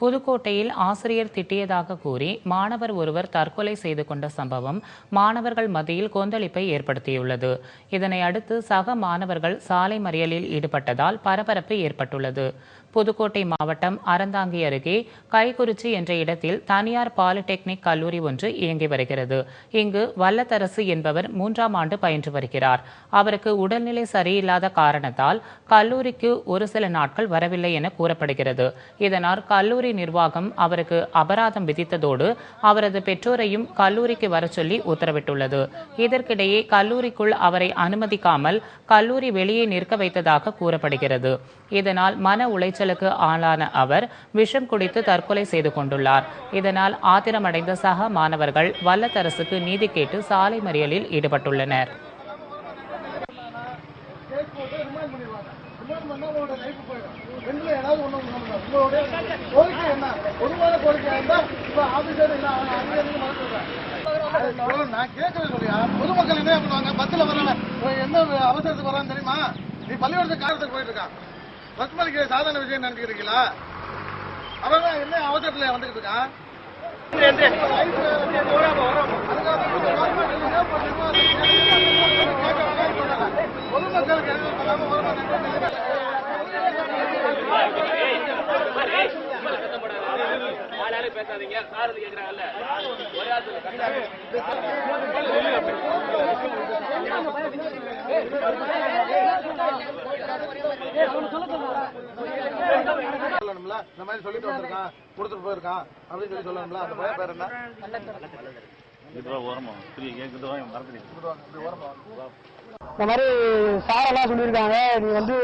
புதுக்கோட்டையில் ஆசிரியர் திட்டியதாக கூறி மாணவர் ஒருவர் தற்கொலை செய்து கொண்ட சம்பவம் மாணவர்கள் மத்தியில் கொந்தளிப்பை ஏற்படுத்தியுள்ளது. இதனை அடுத்து சக மாணவர்கள் சாலை மறியலில் ஈடுபட்டதால் பரபரப்பு ஏற்பட்டுள்ளது. புதுக்கோட்டை மாவட்டம் அறந்தாங்கி அருகே கைக்குறிச்சி என்ற இடத்தில் தனியார் பாலிடெக்னிக் கல்லூரி ஒன்று இயங்கி வருகிறது. இங்கு வல்லத்தரசு என்பவர் மூன்றாம் ஆண்டு பயின்று வருகிறார். அவருக்கு உடல்நிலை சரியில்லாத காரணத்தால் கல்லூரிக்கு ஒரு சில நாட்கள் வரவில்லை என கூறப்படுகிறது. இதனால் கல்லூரி நிர்வாகம் அவருக்கு அபராதம் விதித்ததோடு அவரது பெற்றோரையும் கல்லூரிக்கு வர சொல்லி உத்தரவிட்டுள்ளது. இதற்கிடையே கல்லூரிக்குள் அவரை அனுமதிக்காமல் கல்லூரி வெளியே நிற்க வைத்ததாக கூறப்படுகிறது. இதனால் மன உளைச்சலுக்கு ஆளான அவர் விஷம் குடித்து தற்கொலை செய்து கொண்டுள்ளார். இதனால் ஆத்திரமடைந்த சக மாணவர்கள் வல்லத்தரசுக்கு நீதி கேட்டு சாலை மறியலில் ஈடுபட்டுள்ளனர். உங்களோட லைஃப் போயிடும். ரெண்டுல ஏதாவது ஒண்ணு உங்களுடைய கோரிக்கை என்ன? பொதுவான கோரிக்கையா இருந்தா இப்ப ஆபீசர் இல்ல அவங்க அதிகாரிகள் மறக்க சொல்றேன் நான் கேட்கவே சொல்லியா? பொதுமக்கள் என்ன பண்ணுவாங்க? பஸ்ல எந்த அவசரத்துக்கு வரான்னு தெரியுமா? நீ பள்ளிக்கூடத்துக்கு காரத்துக்கு போயிட்டு இருக்கான். பஸ் மணிக்கு சாதாரண விஷயம் நினைச்சிட்டு இருக்கீங்களா? அவன் என்ன அவசரத்துல வந்துகிட்டு இருக்கான்? பேசாதீங்க. கார் கேக்குறாங்கல்ல. ஒரே சொல்லணும்ல? இந்த மாதிரி சொல்லிட்டு வந்திருக்கான் கொடுத்துட்டு போயிருக்கான் அப்படின்னு சொல்லி சொல்லணும்ல? அந்த பையன் பேர் என்ன? இந்த மாதிரி சாரெல்லாம் சொல்லியிருக்காங்க நீ வந்து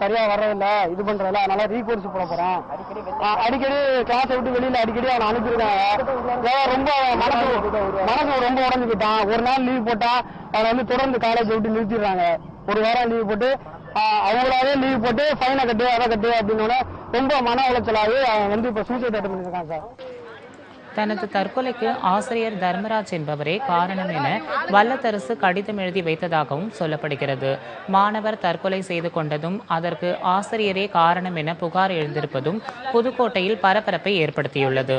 சரியா வர்றதில்ல இது பண்றதில்ல அதனால ரீகோர்ஸ் போட போறான். அடிக்கடி கிளாஸை விட்டு வெளியில அடிக்கடி அவனை அனுப்பியிருக்காங்க. ரொம்ப மனசு மனசு ரொம்ப உடஞ்சுக்கிட்டான் ஒரு நாள் லீவ் போட்டா அவனை வந்து தொடர்ந்து காலேஜ் விட்டு நிறுத்திடுறாங்க. ஒரு வாரம் லீவ் போட்டு அவங்களாவே லீவ் போட்டு ஃபைனை கட்டு அதை கட்டு அப்படின்னோட ரொம்ப மன உளைச்சலாகி அவன் வந்து இப்போ சூசைட் அட்டம் பண்ணியிருக்கான் சார் தனது தற்கொலைக்கு ஆசிரியர் தர்மராஜ் என்பவரே காரணம் என வல்லத்தரசு கடிதம் எழுதி வைத்ததாகவும் சொல்லப்படுகிறது. மாணவர் தற்கொலை செய்து கொண்டதும் அதற்கு ஆசிரியரே காரணம் என புகார் எழுந்திருப்பதும் புதுக்கோட்டையில் பரபரப்பை ஏற்படுத்தியுள்ளது.